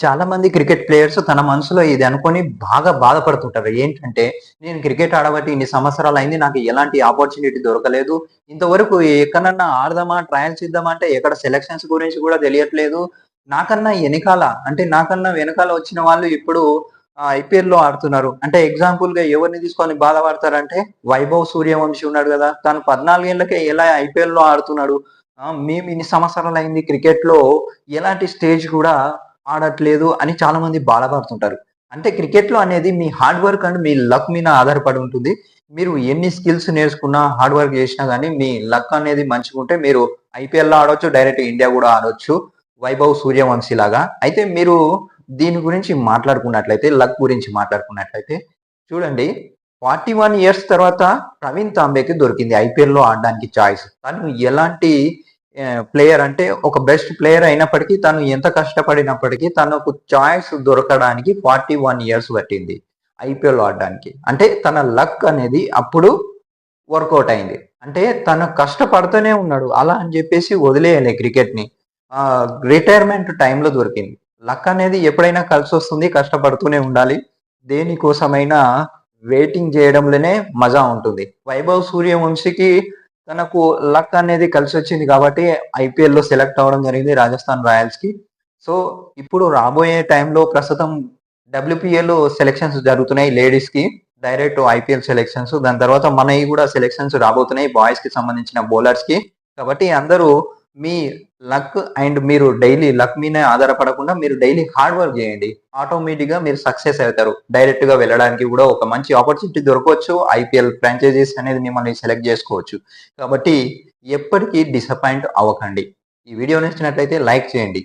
చాలా మంది cricket players తన మనసులో ఇది అనుకొని బాగా బాధపడుతుంటారు. ఏంటంటే నేను క్రికెట్ ఆడబట్టి ఇన్ని సంవత్సరాలు అయింది నాకు ఎలాంటి ఆపర్చునిటీ దొరకలేదు. ఇంతవరకు ఎక్కడన్నా ఆడదామా ట్రయల్స్ ఇద్దామా అంటే ఎక్కడ సెలక్షన్స్ గురించి కూడా తెలియట్లేదు. నాకన్నా వెనకాల అంటే నాకన్నా వెనకాల వచ్చిన వాళ్ళు ఇప్పుడు ఐపీఎల్లో ఆడుతున్నారు. అంటే ఎగ్జాంపుల్గా ఎవరిని తీసుకొని బాధపడతారంటే వైభవ్ సూర్యవంశి ఉన్నాడు కదా. తను పద్నాలుగేళ్ళకే ఎలా ఐపీఎల్లో ఆడుతున్నాడు? మేము ఇన్ని సంవత్సరాలు అయింది క్రికెట్లో ఎలాంటి స్టేజ్ కూడా ఆడట్లేదు అని చాలా మంది బాధపడుతుంటారు. అంటే క్రికెట్లో అనేది మీ హార్డ్ వర్క్ అండ్ మీ లక్ మీద ఆధారపడి ఉంటుంది. మీరు ఎన్ని స్కిల్స్ నేర్చుకున్నా హార్డ్ వర్క్ చేసినా కానీ మీ లక్ అనేది మంచిగా ఉంటే మీరు ఐపీఎల్లో ఆడవచ్చు డైరెక్ట్ ఇండియా కూడా ఆడొచ్చు. వైభవ్ సూర్యవంశి లాగా. అయితే మీరు దీని గురించి మాట్లాడుకున్నట్లయితే లక్ గురించి మాట్లాడుకున్నట్లయితే చూడండి. ఫార్టీ వన్ ఇయర్స్ తర్వాత ప్రవీణ్ తాంబేకి దొరికింది ఐపీఎల్లో ఆడడానికి చాయిస్ తను ఎలాంటి ప్లేయర్ అంటే ఒక బెస్ట్ ప్లేయర్ అయినప్పటికీ తను ఎంత కష్టపడినప్పటికీ తనకు చాయిస్ దొరకడానికి ఫార్టీ వన్ ఇయర్స్ పట్టింది ఐపీఎల్ ఆడడానికి. అంటే తన లక్ అనేది అప్పుడు వర్కౌట్ అయింది. అంటే తను కష్టపడుతూనే ఉన్నాడు. అలా అని చెప్పేసి వదిలేయాలి క్రికెట్ని. రిటైర్మెంట్ టైంలో దొరికింది. లక్ అనేది ఎప్పుడైనా కలిసి వస్తుంది కష్టపడుతూనే ఉండాలి. దేనికోసమైనా వెయిటింగ్ చేయడంలోనే మజా ఉంటుంది. వైభవ్ సూర్యవంశీకి తనకు లక్ అనేది కలిసి వచ్చింది కాబట్టి ఐపీఎల్లో సెలెక్ట్ అవ్వడం జరిగింది రాజస్థాన్ రాయల్స్కి. సో ఇప్పుడు రాబోయే టైంలో ప్రస్తుతం డబ్ల్యూపీఎల్ సెలెక్షన్స్ జరుగుతున్నాయి లేడీస్కి డైరెక్ట్ ఐపీఎల్ సెలెక్షన్స్. దాని తర్వాత మనవి కూడా సెలెక్షన్స్ రాబోతున్నాయి బాయ్స్కి సంబంధించిన బౌలర్స్కి. కాబట్టి అందరూ మీ లక్ అండ్ మీరు డైలీ లక్ మీద ఆధారపడకుండా మీరు డైలీ హార్డ్ వర్క్ చేయండి. ఆటోమేటిక్గా మీరు సక్సెస్ అవుతారు. డైరెక్ట్గా వెళ్ళడానికి కూడా ఒక మంచి ఆపర్చునిటీ దొరకవచ్చు. ఐపీఎల్ ఫ్రాంచైజీస్ అనేది మిమ్మల్ని సెలెక్ట్ చేసుకోవచ్చు. కాబట్టి ఎప్పటికీ డిసప్పాయింట్ అవ్వకండి. ఈ వీడియో నచ్చినట్లయితే లైక్ చేయండి.